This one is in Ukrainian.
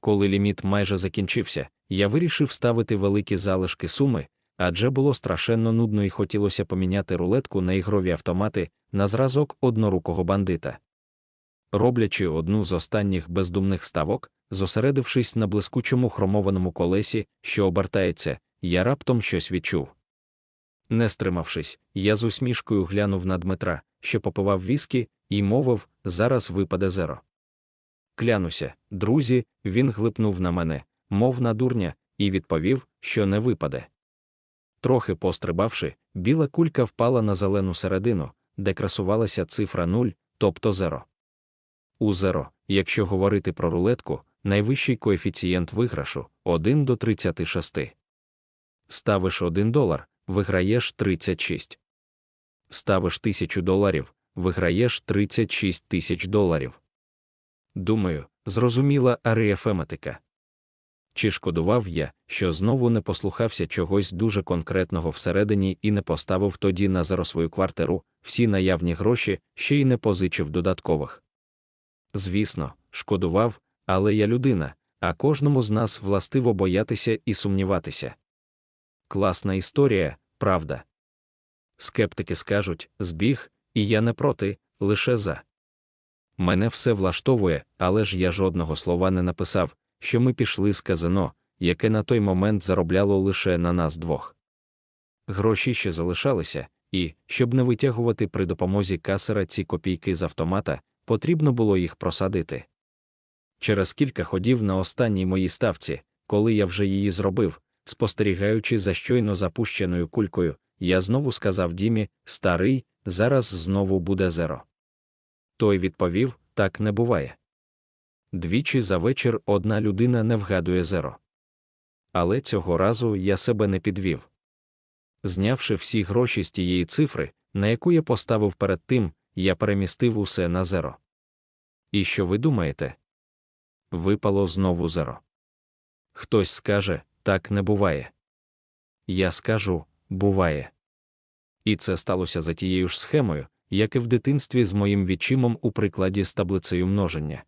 Коли ліміт майже закінчився, я вирішив ставити великі залишки суми, адже було страшенно нудно і хотілося поміняти рулетку на ігрові автомати на зразок однорукого бандита. Роблячи одну з останніх бездумних ставок, зосередившись на блискучому хромованому колесі, що обертається, я раптом щось відчув. Не стримавшись, я з усмішкою глянув на Дмитра, що попивав віскі, і мовив зараз випаде зеро. Клянуся, друзі, він глипнув на мене, мов на дурня, і відповів, що не випаде. Трохи пострибавши, біла кулька впала на зелену середину, де красувалася цифра 0, тобто зеро. У зеро, якщо говорити про рулетку, найвищий коефіцієнт виграшу 1 до 36. Ставиш 1 долар, виграєш 36. Ставиш 1000 доларів, виграєш 36 тисяч доларів. Думаю, зрозуміла аріафематика. Чи шкодував я, що знову не послухався чогось дуже конкретного всередині і не поставив тоді на зеро свою квартиру, всі наявні гроші, ще й не позичив додаткових. Звісно, шкодував, але я людина, а кожному з нас властиво боятися і сумніватися. Класна історія, правда. Скептики скажуть збіг, і я не проти, лише за. Мене все влаштовує, але ж я жодного слова не написав, що ми пішли з казино, яке на той момент заробляло лише на нас двох. Гроші ще залишалися, і, щоб не витягувати при допомозі касера ці копійки з автомата, потрібно було їх просадити. Через кілька ходів на останній моїй ставці, коли я вже її зробив, спостерігаючи за щойно запущеною кулькою, я знову сказав Дімі старий, зараз знову буде зеро. Той відповів так не буває. Двічі за вечір одна людина не вгадує зеро. Але цього разу я себе не підвів. Знявши всі гроші з тієї цифри, на яку я поставив перед тим, я перемістив усе на зеро. І що ви думаєте? Випало знову зеро. Хтось скаже, так не буває. Я скажу, буває. І це сталося за тією ж схемою, як і в дитинстві з моїм відчимом у прикладі з таблицею множення.